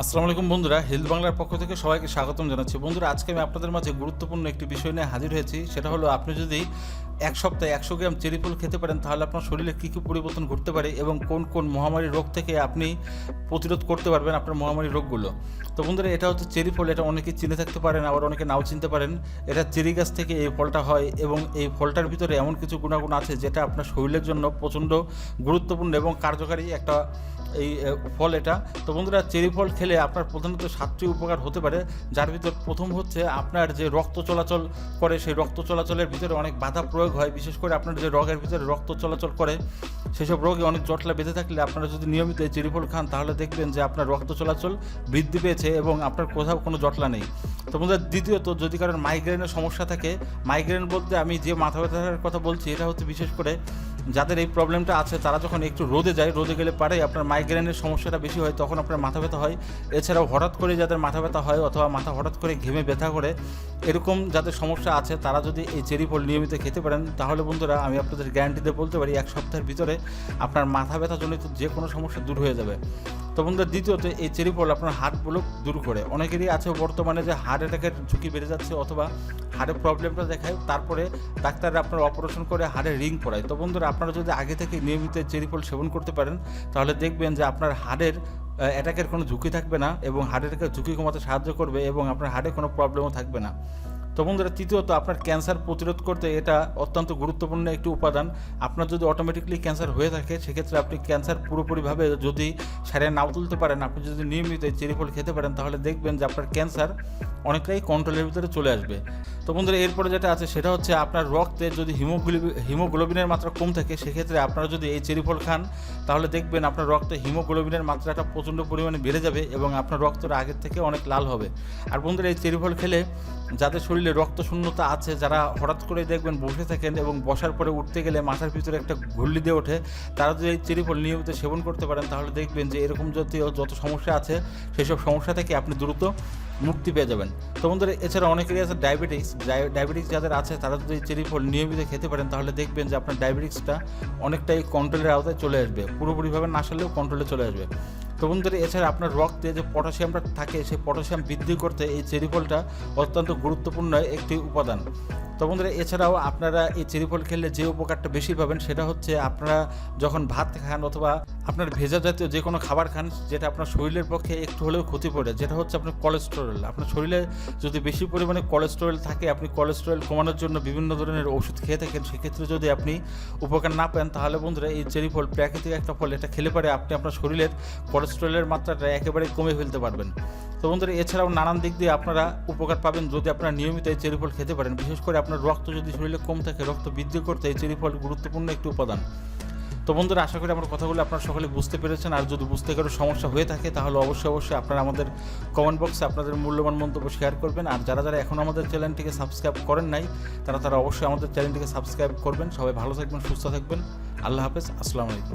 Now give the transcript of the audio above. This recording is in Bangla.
আসসালামু আলাইকুম বন্ধুরা হেলথ বাংলার পক্ষ থেকে সবাইকে স্বাগতম জানাচ্ছি। বন্ধুরা, আজকে আমি আপনাদের মাঝে গুরুত্বপূর্ণ একটি বিষয় নিয়ে হাজির হয়েছি। সেটা হলো, আপনি যদি এক সপ্তাহে একশো গ্রাম চেরি ফুল খেতে পারেন, তাহলে আপনার শরীরে কী কী পরিবর্তন ঘটতে পারে এবং কোন কোন মহামারী রোগ থেকে আপনি প্রতিরোধ করতে পারবেন আপনার মহামারী রোগগুলো? তো বন্ধুরা, এটা হচ্ছে চেরি ফল, এটা অনেকে চিনে থাকতে পারেন, আবার অনেকে নাও চিনতে পারেন। এটা চেরি গাছ থেকে এই ফলটা হয় এবং এই ফলটার ভিতরে এমন কিছু গুণাগুণ আছে, যেটা আপনার শরীরের জন্য প্রচণ্ড গুরুত্বপূর্ণ এবং কার্যকারী একটা এই ফল এটা। তো বন্ধুরা, চেরি ফল খেলে আপনার প্রধানত সাতটি উপকার হতে পারে। যার ভিতর প্রথম হচ্ছে আপনার যে রক্ত চলাচল করে, সেই রক্ত চলাচলের ভিতরে অনেক বাধা প্রয়োগ হয়। বিশেষ করে আপনার যে রোগের ভিতরে রক্ত চলাচল করে, সেসব রোগে অনেক জটলা বেঁধে থাকলে আপনারা যদি নিয়মিত এই চেরি ফল খান, তাহলে দেখবেন যে আপনার রক্ত চলাচল বৃদ্ধি পেয়েছে এবং আপনার কোথাও কোনো জটলা নেই। তো বন্ধুরা, দ্বিতীয়ত যদি কারণ মাইগ্রেনের সমস্যা থাকে মাইগ্রেন বলতে আমি যে মাথা ব্যথার কথা বলছি, এটা হচ্ছে বিশেষ করে যাদের এই প্রবলেমটা আছে, তারা যখন একটু রোদে যায়, রোদে গেলে পারে আপনার মাইগ্রেনের সমস্যাটা বেশি হয়, তখন আপনার মাথা ব্যথা হয়। এছাড়াও হঠাৎ করে যাদের মাথা ব্যথা হয় অথবা মাথা হঠাৎ করে ঘেমে ব্যথা করে, এরকম যাদের সমস্যা আছে, তারা যদি এই চেরি ফল নিয়মিত খেতে পারেন, তাহলে বন্ধুরা আমি আপনাদের গ্যারান্টিতে বলতে পারি, এক সপ্তাহের ভিতরে আপনার মাথা ব্যথা জনিত যে কোনো সমস্যা দূর হয়ে যাবে। তো বন্ধুরা, দ্বিতীয়ত এই চেরি ফল আপনার হার্টগুলো দূর করে। অনেকেরই আছে বর্তমানে যে হার্ট অ্যাটাকের ঝুঁকি বেড়ে যাচ্ছে অথবা হার্টের প্রবলেমটা দেখায়, তারপরে ডাক্তাররা আপনার অপারেশন করে হাড়ে রিং পড়ায় তো বন্ধুরা, আপনারা যদি আগে থেকে নিয়মিত চেরি ফল সেবন করতে পারেন, তাহলে দেখবেন যে আপনার হাড়ের অ্যাটাকের কোনো ঝুঁকি থাকবে না এবং হার্টের ঝুঁকি কমাতে সাহায্য করবে এবং আপনার হার্টে কোনো প্রবলেমও থাকবে না। তো বন্ধুরা, তৃতীয়ত আপনার ক্যান্সার প্রতিরোধ করতে এটা অত্যন্ত গুরুত্বপূর্ণ একটি উপাদান। আপনার যদি অটোমেটিকলি ক্যান্সার হয়ে থাকে, সেক্ষেত্রে আপনি ক্যান্সার পুরোপুরিভাবে যদি সারিয়ে নাও তুলতে পারেন, আপনি যদি নিয়মিত এই চেরি ফল খেতে পারেন, তাহলে দেখবেন যে আপনার ক্যান্সার অনেকটাই কন্ট্রোলের ভিতরে চলে আসবে। তো বন্ধুরা, এরপরে যেটা আছে, সেটা হচ্ছে আপনার রক্তে যদি হিমোগ্লোবিন হিমোগ্লোবিনের মাত্রা কম থাকে, সেক্ষেত্রে আপনারা যদি এই চেরি ফল খান, তাহলে দেখবেন আপনার রক্তে হিমোগ্লোবিনের মাত্রাটা প্রচণ্ড পরিমাণে বেড়ে যাবে এবং আপনার রক্তটা আগের থেকে অনেক লাল হবে। আর বন্ধুরা, এই চেরি ফল খেলে যাদের শরীরে রক্ত শূন্যতা আছে, যারা হঠাৎ করে দেখবেন বসে থাকেন এবং বসার পরে উঠতে গেলে মাথার ভিতরে একটা ঘুল্লি দিয়ে ওঠে, তারা যদি এই চেরি ফল নিয়মিত সেবন করতে পারেন, তাহলে দেখবেন যে এরকম জাতীয় যত সমস্যা আছে, সেসব সমস্যা থেকে আপনি দ্রুত মুক্তি পেয়ে যাবেন। তো বন্ধুরা, এছাড়া অনেকেরই আছে ডায়াবেটিস ডায়াবেটিস যাদের আছে, তারা যদি চেরি ফল নিয়মিত খেতে পারেন, তাহলে দেখবেন যে আপনার ডায়াবেটিক্সটা অনেকটাই কন্ট্রোলের আওতায় চলে আসবে। পুরোপুরিভাবে না সারলেও কন্ট্রোলে চলে আসবে। তো বন্ধুরা, এছাড়া আপনার রক্তে যে পটাশিয়ামটা থাকে, সেই পটাশিয়াম বৃদ্ধি করতে এই চেরি ফলটা অত্যন্ত গুরুত্বপূর্ণ একটি উপাদান। তো বন্ধুরা, এছাড়াও আপনারা এই চেরি ফল খেলে যে উপকারটা বেশি পাবেন, সেটা হচ্ছে আপনারা যখন ভাত খান অথবা আপনার ভেজা জাতীয় যে কোনো খাবার খান, যেটা আপনার শরীরের পক্ষে একটু হলেও ক্ষতি পড়ে যেটা হচ্ছে আপনার কোলেস্টেরল আপনার শরীরে যদি বেশি পরিমাণে কোলেস্টেরল থাকে, আপনি কোলেস্টেরল কমানোর জন্য বিভিন্ন ধরনের ওষুধ খেয়ে থাকেন, সেক্ষেত্রে যদি আপনি উপকার না পান, তাহলে বন্ধুরা, এই চেরি ফল, প্রাকৃতিক একটা ফল, এটা খেলে পারে আপনি আপনার শরীরের কোলেস্টেরলের মাত্রাটা একেবারে কমে ফেলতে পারবেন। তো বন্ধুরা, এছাড়াও নানান দিক দিয়ে আপনারা উপকার পাবেন যদি আপনারা নিয়মিত এই চেরি ফল খেতে পারেন। বিশেষ করে আপনার রক্ত যদি শরীরে কম থাকে, রক্ত বৃদ্ধি করতে এই চেরি ফল গুরুত্বপূর্ণ একটি উপাদান। তো বন্ধুরা, আশা করি আমার কথাগুলো আপনারা সকলে বুঝতে পেরেছেন। আর যদি বুঝতে কারও সমস্যা হয়ে থাকে, তাহলে অবশ্যই অবশ্যই আপনারা আমাদের কমেন্ট বক্সে আপনাদের মূল্যবান মন্তব্য শেয়ার করবেন। আর যারা যারা এখন আমাদের চ্যানেলটিকে সাবস্ক্রাইব করেন নাই, তারা তারা অবশ্যই আমাদের চ্যানেলটিকে সাবস্ক্রাইব করবেন। সবাই ভালো থাকবেন, সুস্থ থাকবেন। আল্লাহ হাফেজ, আসসালামু আলাইকুম।